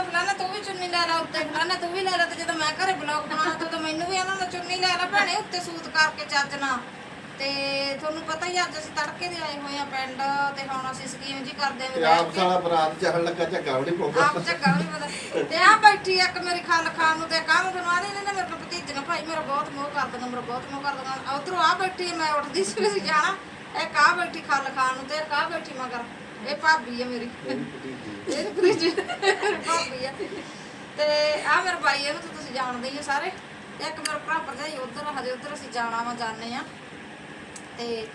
ਤਾਂ ਫਲਾਣਾ ਤੂੰ ਵੀ ਚੁੰਨੀ ਲੈ ਲਾ ਉੱਤੇ ਫਲਾਣਾ ਤੂੰ ਵੀ ਲੈ ਲਾ ਤੇ ਜਦੋਂ ਮੈਂ ਘਰੇ ਬਲੌਗ ਬਣਾਉਣਾ ਤੂੰ ਤਾਂ ਮੈਨੂੰ ਵੀ ਇਹਨਾਂ ਦਾ ਚੁੰਨੀ ਲੈ ਲਾ ਭੈਣੇ ਉੱਤੇ ਸੂਤ ਕਰਕੇ ਚੱਜ ਨਾਲ। ਤੇ ਤੁਹਾਨੂੰ ਪਤਾ ਹੀ ਆ, ਅੱਜ ਅਸੀਂ ਤੜਕੇ ਦੇ ਆਏ ਹੋਏ ਆ ਪਿੰਡ ਤੇ ਹੁਣ ਅਸੀਂ ਸਕੀਮ ਜੀ ਕਰਦੇ ਤੇ ਆਂ ਆਪ ਸਾਲਾ ਬਰਾਤ ਚੜਨ ਲੱਗਾ ਝੱਗਾ ਵੀ ਨਹੀਂ ਪਊਗਾ ਆਪ ਚੱਗਾ ਵੀ ਪਤਾ ਤੇ ਆ ਬੈਠੀ ਇੱਕ ਮੇਰੀ ਖੱਲ ਖਾਣ ਨੂੰ ਤੇ ਕਾਹਨੂੰ ਤੈਨੂੰ ਆਦੇ ਨੇ ਨਾ ਮੇਰੇ ਕੋਲ ਭਤੀਜੀਆਂ ਭਾਈ ਮੇਰਾ ਬਹੁਤ ਮੋਹ ਕਰਦੀਆਂ ਮੇਰਾ ਬਹੁਤ ਮੋਹ ਕਰਦੀਆਂ ਉਧਰੋਂ ਆ ਬੈਠੀ ਮੈਂ ਉੱਠਦੀ ਸੀ ਵੀ ਅਸੀਂ ਜਾਣਾ। ਇਹ ਕਾ ਬੈਠੀ ਖੱਲ ਖਾਣ ਨੂੰ ਤੇ ਕਾ ਬੈਠੀ ਮਗਰ? ਇਹ ਭਾਬੀ ਆ ਮੇਰੀ। ਇਹ ਫ੍ਰਿਜ ਭਾਬੀ ਆ। ਤੇ ਆ ਮੇਰਾ ਭਾਈ ਇਹਨੂੰ ਤਾਂ ਤੁਸੀਂ ਜਾਣਦੇ ਹੀ ਆ ਸਾਰੇ। ਇੱਕ ਮੇਰਾ ਭਰਾ ਭਰਜਾਈ ਉਧਰ ਹਜੇ ਉਧਰ ਅਸੀਂ ਜਾਣਾ ਵਾ ਜਾਣੇ ਆ। ਤੇ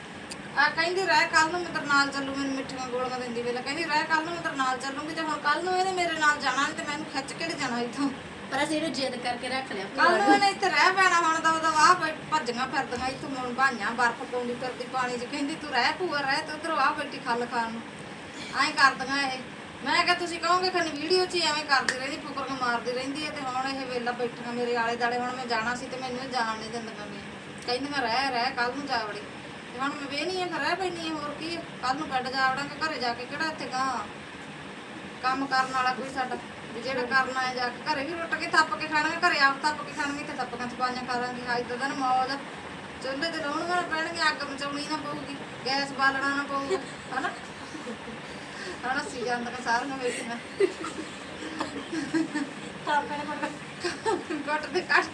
ਆ ਕਹਿੰਦੀ ਰਹਿ ਕੱਲ ਨੂੰ ਮੈਂ ਤੇਰੇ ਨਾਲ ਚੱਲੂ ਮੈਨੂੰ ਮਿੱਠੀਆਂ ਗੋਲੀਆਂ ਦਿੰਦੀ ਵੇਲੇ। ਕਹਿੰਦੀ ਰਹਿ ਕੱਲ ਨੂੰ ਮੈਂ ਤੇਰੇ ਨਾਲ ਚੱਲੂਗੀ ਤੇ ਹੁਣ ਕੱਲ ਨੂੰ ਇਹਨੇ ਮੇਰੇ ਨਾਲ ਜਾਣਾ ਨੀ ਤੇ ਮੈਨੂੰ ਖਿੱਚ ਕੇ ਜਾਣਾ ਇੱਥੋਂ। ਪਰ ਅਸੀਂ ਇਹਨੂੰ ਜਿੱਦ ਕਰਕੇ ਰੱਖ ਲਿਆ। ਕੱਲ ਨੂੰ ਇਹਨੇ ਇੱਥੇ ਰਹਿ ਪੈਣਾ ਹੁਣ ਦਾ ਉਹਦਾ ਵਾਹ ਭੱਜੀਆਂ ਫਿਰਦੀਆਂ ਇੱਥੋਂ ਮੁਣ ਬਾਈਆਂ ਬਰਫ਼ ਪਾਉਂਦੀ ਫਿਰਦੀ ਪਾਣੀ 'ਚ। ਕਹਿੰਦੀ, ਤੂੰ ਰਹਿ ਭੂਆ, ਰਹਿ ਤੇ ਉਧਰੋਂ ਆ ਬੈਠੀ ਖੱਲ ਖਾਣ ਨੂੰ। ਐਂ ਕਰਦੀਆਂ ਇਹ। ਮੈਂ ਕਿਹਾ, ਤੁਸੀਂ ਕਹੋਗੇ ਖਨੀ ਵੀਡੀਓ 'ਚ ਹੀ ਐਵੇਂ ਕਰਦੀ ਰਹਿੰਦੀ, ਫੁਕਰੀਆਂ ਮਾਰਦੀ ਰਹਿੰਦੀ ਹੈ ਤੇ ਹੁਣ ਇਹ ਵੇਲਾ ਬੈਠੀਆਂ ਮੇਰੇ ਆਲੇ ਦਾਲੇ ਹੁਣ ਮੈਂ ਜਾਣਾ ਸੀ ਤੇ ਮੈਨੂੰ ਇਹ ਜਾਣ ਨਹੀਂ ਦਿੰਦੀਆਂ ਵੀ ਕਹਿੰਦੀਆਂ, ਰਹਿ ਰਹਿ ਕੱਲ ਨੂੰ ਜਾ ਵੜੀ। ਤੇ ਹੁਣ ਮੈਂ ਵੇਹਨੀ ਆ ਰਹਿ ਪੈਣੀ ਹੋਰ ਕੀ ਕੱਲ ਨੂੰ ਕੱਢ ਜਾ ਵੜਾਂਗੇ, ਘਰੇ ਜਾ ਕੇ ਕਿਹੜਾ ਇੱਥੇ ਗਾਂ ਕੰਮ ਕਰਨ ਵਾਲਾ ਕੋਈ ਸਾਡਾ? ਵੀ ਜਿਹੜਾ ਕਰਨਾ ਹੈ ਜਾ ਕੇ ਘਰੇ ਵੀ ਰੁੱਟ ਕੇ ਥੱਪ ਕੇ ਖਾਣਗੇ ਘਰੇ ਆਪ ਥੱਪ ਕੇ ਖਾਣਗੇ ਤੇ ਥੱਪਕਾਂ ਥਪਾਈਆਂ ਕਰਾਂਗੇ ਹਾਂ ਇਦਾਂ ਦਾ ਨਾ ਮੌਜ। ਚੁੱਲ੍ਹੇ ਤੇ ਲਾਉਣ ਵਾਲਾ ਪੈਣਗੇ ਅੱਗ ਮਚਾਉਣੀ ਨਾ ਪਊਗੀ ਗੈਸ ਬਾਲਣਾ ਨਾ ਪਊਗਾ ਹਨਾ ਹਣਾ ਸੀ ਜਾਂਦਾ ਸਾਰੀਆਂ ਵੇਖੀਆਂ ਤਾਂ ਆਪਣੇ ਕੋਲ ਗੁੱਟ ਦੇ ਕੱਟ